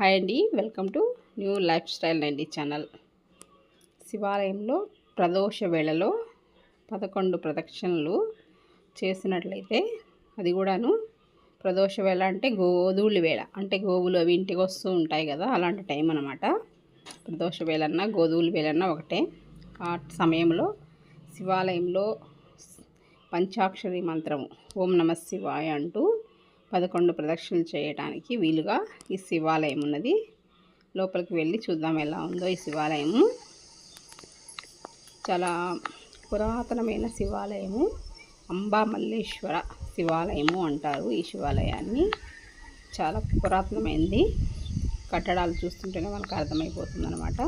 Hi అండి welcome to new life style అండి channel. శివాలయంలో ప్రదోష వేళలో పదకొండు ప్రదక్షిణలు చేసినట్లయితే అది కూడాను ప్రదోష వేళ అంటే గోధువుల వేళ. అంటే గోవులు అవి ఇంటికి వస్తూ ఉంటాయి కదా అలాంటి టైం అనమాట ప్రదోష వేళన్నా గోధువుల వేళన్నా ఒకటే. ఆ సమయంలో శివాలయంలో పంచాక్షరి మంత్రము ఓం నమ శివాయ అంటూ పదకొండు ప్రదక్షిణలు చేయడానికి వీలుగా ఈ శివాలయం ఉన్నది. లోపలికి వెళ్ళి చూద్దాం ఎలా ఉందో ఈ శివాలయము. చాలా పురాతనమైన శివాలయము. అంబా మల్లేశ్వర శివాలయము అంటారు ఈ శివాలయాన్ని. చాలా పురాతనమైనది కట్టడాలు చూస్తుంటేనే మనకు అర్థమైపోతుందనమాట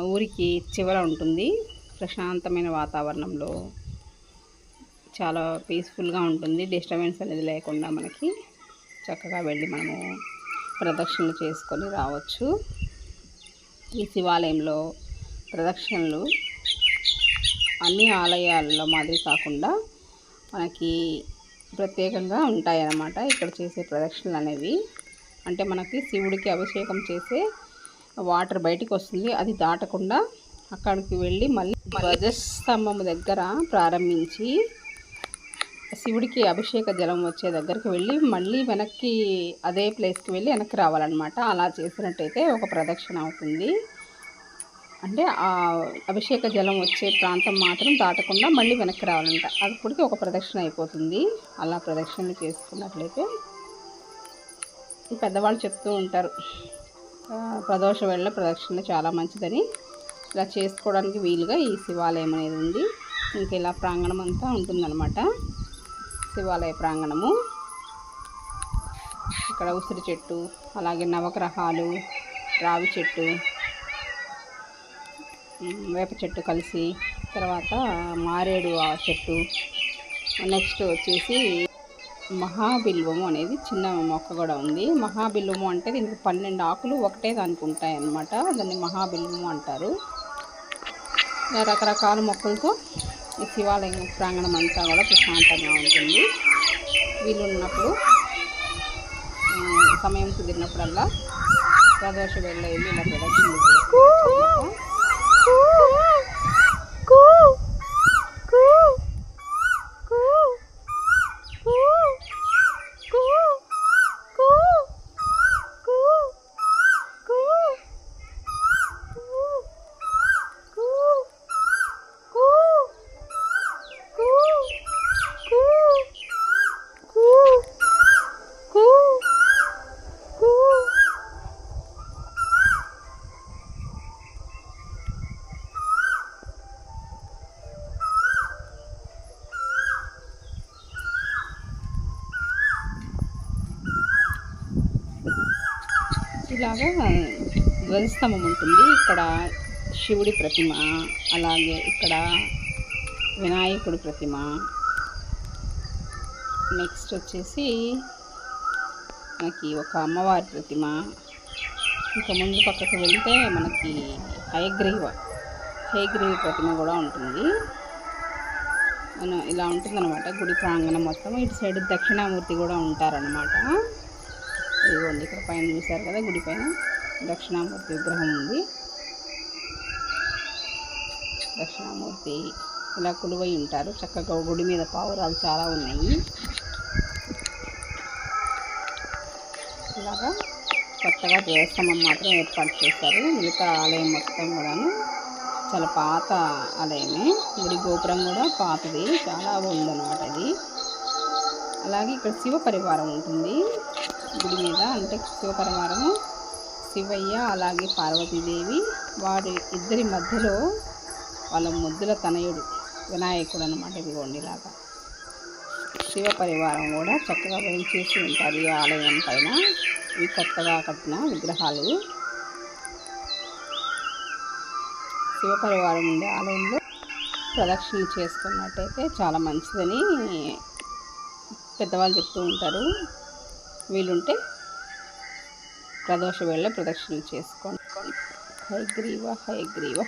ఊరికి చివర ఉంటుంది. ప్రశాంతమైన వాతావరణంలో చాలా పీస్ఫుల్గా ఉంటుంది. డిస్టర్బెన్స్ అనేది లేకుండా మనకి చక్కగా వెళ్ళి మనము ప్రదక్షిణలు చేసుకొని రావచ్చు. ఈ శివాలయంలో ప్రదక్షిణలు అన్ని ఆలయాల్లో మాదిరి కాకుండా మనకి ప్రత్యేకంగా ఉంటాయన్నమాట. ఇక్కడ చేసే ప్రదక్షిణలు అనేవి. అంటే మనకి శివుడికి అభిషేకం చేసే వాటర్ బయటికి వస్తుంది. అది దాటకుండా అక్కడికి వెళ్ళి మళ్ళీ ధ్వజస్తంభం దగ్గర ప్రారంభించి శివుడికి అభిషేక జలం వచ్చే దగ్గరికి వెళ్ళి మళ్ళీ వెనక్కి అదే ప్లేస్కి వెళ్ళి వెనక్కి రావాలన్నమాట. అలా చేసినట్టయితే ఒక ప్రదక్షిణ అవుతుంది. అంటే ఆ అభిషేక జలం వచ్చే ప్రాంతం మాత్రం దాటకుండా మళ్ళీ వెనక్కి రావాలంట. అప్పటికి ఒక ప్రదక్షిణ అయిపోతుంది. అలా ప్రదక్షిణలు చేసుకున్నట్లయితే పెద్దవాళ్ళు చెప్తూ ఉంటారు. ప్రదోష వెళ్ళ ప్రదక్షిణ చాలా మంచిదని. ఇలా చేసుకోవడానికి వీలుగా ఈ శివాలయం అనేది ఉంది. ఇంక ఇలా ప్రాంగణం అంతా ఉంటుందన్నమాట. శివాలయ ప్రాంగణము. ఇక్కడ ఉసిరి చెట్టు అలాగే నవగ్రహాలు రావి చెట్టు వేప చెట్టు కలిసి తర్వాత మారేడు ఆ చెట్టు. నెక్స్ట్ వచ్చేసి మహాబిల్వము అనేది చిన్న మొక్క కూడా ఉంది. మహాబిల్వము అంటే దీనికి పన్నెండు ఆకులు ఒకటే దానికి ఉంటాయి అన్నమాట దాన్ని మహాబిల్వము అంటారు. రకరకాల మొక్కలతో ఈ శివాలయం ప్రాంగణం అంతా కూడా ప్రశాంతంగా ఉంది. వీలు ఉన్నప్పుడు సమయం కుదిరినప్పుడల్లా ప్రదోష వెళ్ళి ఇలా ప్రదర్శన ఇలాగా ధ్వజస్తంభం ఉంటుంది. ఇక్కడ శివుడి ప్రతిమ అలాగే ఇక్కడ వినాయకుడి ప్రతిమ. నెక్స్ట్ వచ్చేసి మనకి ఒక అమ్మవారి ప్రతిమ. ఇంకా ముందు పక్కకు వెళ్తే మనకి హయగ్రీవ హయగ్రీవ ప్రతిమ కూడా ఉంటుంది. ఇలా ఉంటుందన్నమాట. గుడి ప్రాంగణం మొత్తం. ఇటు సైడ్ దక్షిణామూర్తి కూడా ఉంటారనమాట ఇదిగోండి ఇక్కడ పైన చూశారు కదా గుడి పైన దక్షిణామూర్తి విగ్రహం ఉంది. దక్షిణామూర్తి ఇలా కొలువై ఉంటారు. చక్కగా గుడి మీద పావురాలు చాలా ఉన్నాయి. ఇలాగా కొత్తగా దేవస్థానం మాత్రం ఏర్పాటు చేశారు. మిగతా ఆలయం మొత్తం కూడాను చాలా పాత ఆలయమే. గుడి గోపురం కూడా పాతది చాలా ఉందన్నమాట అది. అలాగే ఇక్కడ శివ పరివారం ఉంటుంది. గుడి మీద అంటే శివపరమారము శివయ్య అలాగే పార్వతీదేవి వారి ఇద్దరి మధ్యలో వాళ్ళ ముద్దుల తనయుడు వినాయకుడు అనమాట ఇదిగోండిలాగా శివ పరివారం కూడా చక్కగా చేసి ఉంటారు ఈ ఆలయం పైన. ఇవి కొత్తగా కట్టిన విగ్రహాలు. శివ పరివారం ఉండే ఆలయంలో ప్రదక్షిణలు చేసుకున్నట్టయితే చాలా మంచిదని పెద్దవాళ్ళు చెప్తూ ఉంటారు. వీలుంటే ప్రదోష వేళ ప్రదక్షిణలు చేసుకోండి. హైగ్రీవ హైగ్రీవ హైగ్రీవ